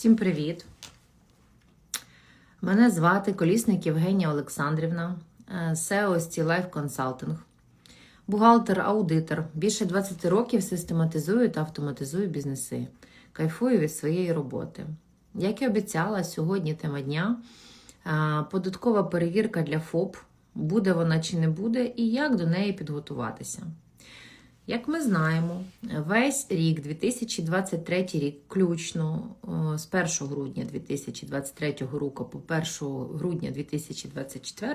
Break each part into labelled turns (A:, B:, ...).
A: Всім привіт! Мене звати Колісник Євгенія Олександрівна, е, SEO ST Life Consulting, бухгалтер-аудитор. Більше 20 років систематизую та автоматизую бізнеси. Кайфую від своєї роботи. Як і обіцяла, сьогодні тема дня е, податкова перевірка для ФОП. Буде вона чи не буде, і як до неї підготуватися. Як ми знаємо, весь рік 2023 рік, включно е, з 1 грудня 2023 року по 1 грудня 2024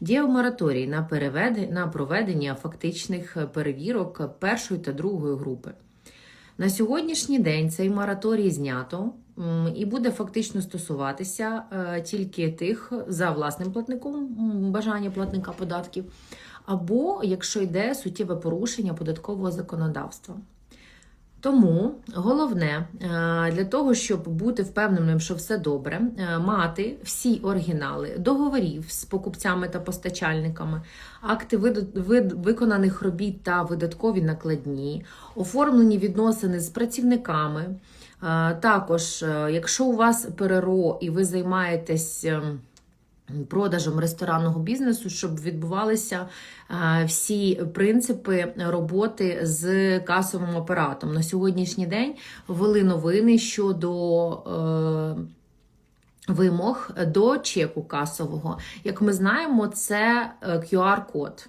A: діяв мораторій на, переведи, на проведення фактичних перевірок першої та другої групи. На сьогоднішній день цей мораторій знято і буде фактично стосуватися е, тільки тих за власним платником, бажання платника податків, або якщо йде суттєве порушення податкового законодавства. Тому головне е, для того, щоб бути впевненим, що все добре, е, мати всі оригінали договорів з покупцями та постачальниками, акти виконаних робіт та видаткові накладні, оформлені відносини з працівниками. Е, Також, якщо у вас ПРРО і ви займаєтесь. Ем, продажем ресторанного бізнесу, щоб відбувалися всі принципи роботи з касовим апаратом. На сьогоднішній день ввели новини щодо. е, Вимог до чеку касового. Як ми знаємо, це е, QR-код.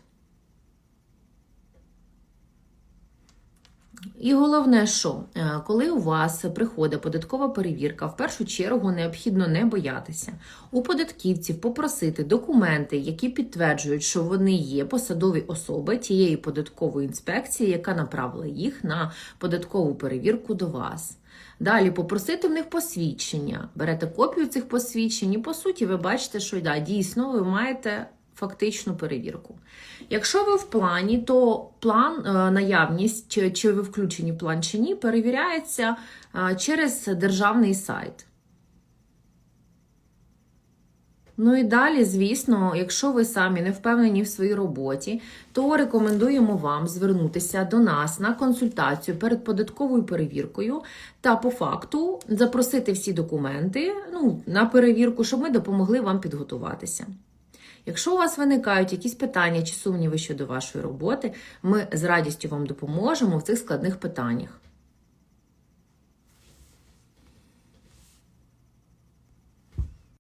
A: І головне, що е, коли у вас приходить податкова перевірка, в першу чергу необхідно не боятися у податківців попросити документи, які підтверджують, що вони є посадові особи тієї податкової інспекції, яка направила їх на податкову перевірку до вас. Далі попросити в них посвідчення. Берете копію цих посвідчень, і по суті, ви бачите, що да, дійсно ви маєте фактичну перевірку. Якщо ви в плані, то план, е, наявність, чи, чи ви включені в план чи ні, перевіряється е, через державний сайт. Ну і далі, звісно, якщо ви самі не впевнені в своїй роботі, то рекомендуємо вам звернутися до нас на консультацію перед податковою перевіркою та по факту запросити всі документи ну, на перевірку, щоб ми допомогли вам підготуватися. Якщо у вас виникають якісь питання чи сумніви щодо вашої роботи, ми з радістю вам допоможемо в цих складних питаннях.